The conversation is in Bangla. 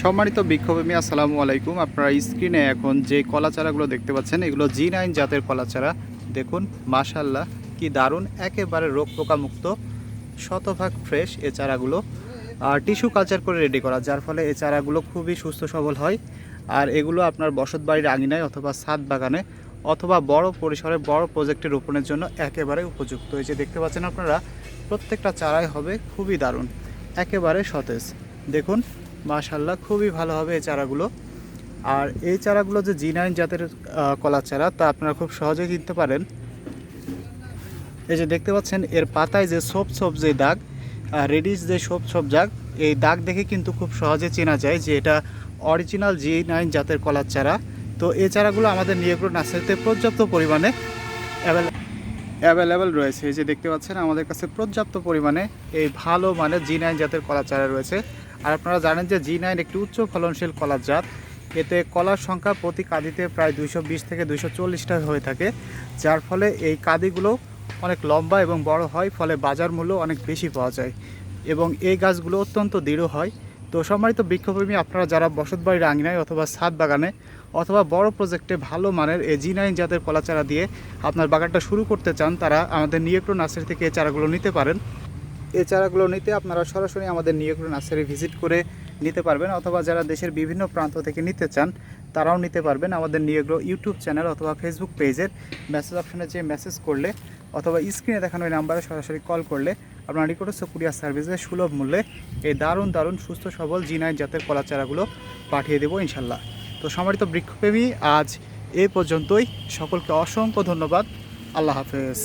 সম্মানিত বিক্ষোভী আসসালামু আলাইকুম। আপনারা স্ক্রিনে এখন যে কলা চারাগুলো দেখতে পাচ্ছেন, এগুলো জি নাইন জাতের কলা চারা দেখুন মাশাল্লাহ কি দারুণ, একেবারে রোগ পোকামুক্ত শতভাগ ফ্রেশ এ চারাগুলো। আর টিস্যু কালচার করে রেডি করা, যার ফলে এ চারাগুলো খুবই সুস্থ সবল হয়। আর এগুলো আপনার বসত বাড়ির আঙিনায় অথবা ছাদ বাগানে অথবা বড় পরিসরে, বড় প্রজেক্টে রোপণের জন্য একেবারে উপযুক্ত। এই যে দেখতে পাচ্ছেন আপনারা, প্রত্যেকটা চারাই হবে খুবই দারুণ, একেবারে সতেজ। দেখুন মাশাল্লাহ খুবই ভালো হবে এই চারাগুলো। আর এই চারাগুলো যে জি নাইন জাতের কলার চারা, তা আপনারা খুব সহজেই কিনতে পারেন। এই যে দেখতে পাচ্ছেন, এর পাতায় যে সোপ সোপ যে দাগ রেডিস যে সোপ সোপ দাগ, এই দাগ দেখে কিন্তু খুব সহজে চেনা যায় যে এটা অরিজিনাল জি নাইন জাতের কলার চারা। তো এই চারাগুলো আমাদের নিয়োগ্র নার্সারিতে পর্যাপ্ত পরিমাণে অ্যাভেলেবেল রয়েছে। এই যে দেখতে পাচ্ছেন, আমাদের কাছে পর্যাপ্ত পরিমাণে এই ভালো মানের জি নাইন জাতের কলার চারা রয়েছে। আর আপনারা জানেন যে জি নাইন একটি উচ্চ ফলনশীল কলার জাত। এতে কলার সংখ্যা প্রতি কাঁদিতে প্রায় দুইশো বিশ থেকে দুইশো চল্লিশটা হয়ে থাকে, যার ফলে এই কাঁদিগুলো অনেক লম্বা এবং বড় হয়, ফলে বাজার মূল্য অনেক বেশি পাওয়া যায় এবং এই গাছগুলো অত্যন্ত দৃঢ় হয়। তো সম্মানিত বৃক্ষপ্রেমী, আপনারা যারা বসতবাড়ির আঙিনায় অথবা ছাদ বাগানে অথবা বড় প্রজেক্টে ভালো মানের এই জি নাইন জাতের কলা চারা দিয়ে আপনার বাগানটা শুরু করতে চান, তারা আমাদের নিয়েক্রো নার্সারি থেকে এই চারাগুলো নিতে পারেন। এই চারাগুলো নিতে আপনারা সরাসরি আমাদের নিয়োগ্র নার্সারি ভিজিট করে নিতে পারবেন, অথবা যারা দেশের বিভিন্ন প্রান্ত থেকে নিতে চান, তারাও নিতে পারবেন আমাদের নিয়োগ্র ইউটিউব চ্যানেল অথবা ফেসবুক পেজের মেসেজ অপশানে যে মেসেজ করলে, অথবা স্ক্রিনে দেখানো এই নাম্বারে সরাসরি কল করলে, আপনার নিকটস্থ কুরিয়ার সার্ভিসে সুলভ মূল্যে এই দারুণ দারুণ, সুস্থ, সবল, জি নাইন জাতের কলা চারাগুলো পাঠিয়ে দেবো ইনশাল্লাহ তো সম্মানিত বৃক্ষপ্রেমী, আজ এ পর্যন্তই। সকলকে অসংখ্য ধন্যবাদ। আল্লাহ হাফেজ।